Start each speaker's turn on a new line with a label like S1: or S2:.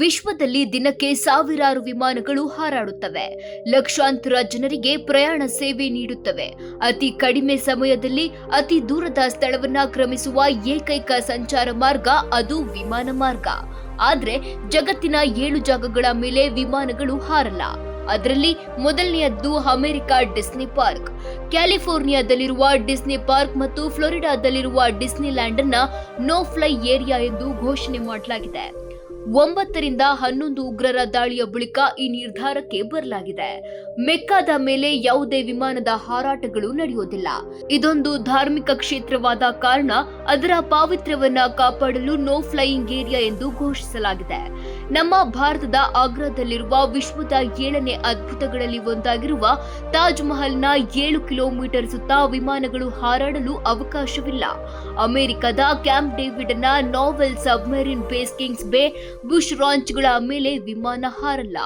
S1: ವಿಶ್ವದಲ್ಲಿ ದಿನಕ್ಕೆ ಸಾವಿರಾರು ವಿಮಾನಗಳು ಹಾರಾಡುತ್ತವೆ. ಲಕ್ಷಾಂತರ ಜನರಿಗೆ ಪ್ರಯಾಣ ಸೇವೆ ನೀಡುತ್ತವೆ. ಅತಿ ಕಡಿಮೆ ಸಮಯದಲ್ಲಿ ಅತಿ ದೂರದ ಸ್ಥಳವನ್ನ ಕ್ರಮಿಸುವ ಏಕೈಕ ಸಂಚಾರ ಮಾರ್ಗ ಅದು ವಿಮಾನ ಮಾರ್ಗ. ಆದ್ರೆ ಜಗತ್ತಿನ ಏಳು ಜಾಗಗಳ ಮೇಲೆ ವಿಮಾನಗಳು ಹಾರಲ್ಲ. ಅದರಲ್ಲಿ ಮೊದಲನೆಯದ್ದು ಅಮೆರಿಕ ಡಿಸ್ನಿ ಪಾರ್ಕ್. ಕ್ಯಾಲಿಫೋರ್ನಿಯಾದಲ್ಲಿರುವ ಡಿಸ್ನಿ ಪಾರ್ಕ್ ಮತ್ತು ಫ್ಲೋರಿಡಾದಲ್ಲಿರುವ ಡಿಸ್ನಿಲ್ಯಾಂಡ್ ಅನ್ನ ನೋ ಫ್ಲೈ ಏರಿಯಾ ಎಂದು ಘೋಷಣೆ ಮಾಡಲಾಗಿದೆ. ಒಂಬತ್ತರಿಂದ ಹನ್ನೊಂದು ಉಗ್ರರ ದಾಳಿಯ ಬಳಿಕ ಈ ನಿರ್ಧಾರಕ್ಕೆ ಬರಲಾಗಿದೆ. ಮೆಕ್ಕಾದ ಮೇಲೆ ಯಾವುದೇ ವಿಮಾನದ ಹಾರಾಟಗಳು ನಡೆಯುವುದಿಲ್ಲ. ಇದೊಂದು ಧಾರ್ಮಿಕ ಕ್ಷೇತ್ರವಾದ ಕಾರಣ ಅದರ ಪಾವಿತ್ರ್ಯವನ್ನ ಕಾಪಾಡಲು ನೋ ಫ್ಲೈಯಿಂಗ್ ಏರಿಯಾ ಎಂದು ಘೋಷಿಸಲಾಗಿದೆ. ನಮ್ಮ ಭಾರತದ ಆಗ್ರಾದಲ್ಲಿರುವ ವಿಶ್ವದ ಏಳನೇ ಅದ್ಭುತಗಳಲ್ಲಿ ಒಂದಾಗಿರುವ ತಾಜ್ ಮಹಲ್ನ ಏಳು ಕಿಲೋಮೀಟರ್ ಸುತ್ತ ವಿಮಾನಗಳು ಹಾರಾಡಲು ಅವಕಾಶವಿಲ್ಲ. ಅಮೆರಿಕದ camp ಡೇವಿಡ್ನ naval submarine base Kings bay Bush ರಾಂಚ್ಗಳ ಮೇಲೆ ವಿಮಾನ ಹಾರಲ್ಲ.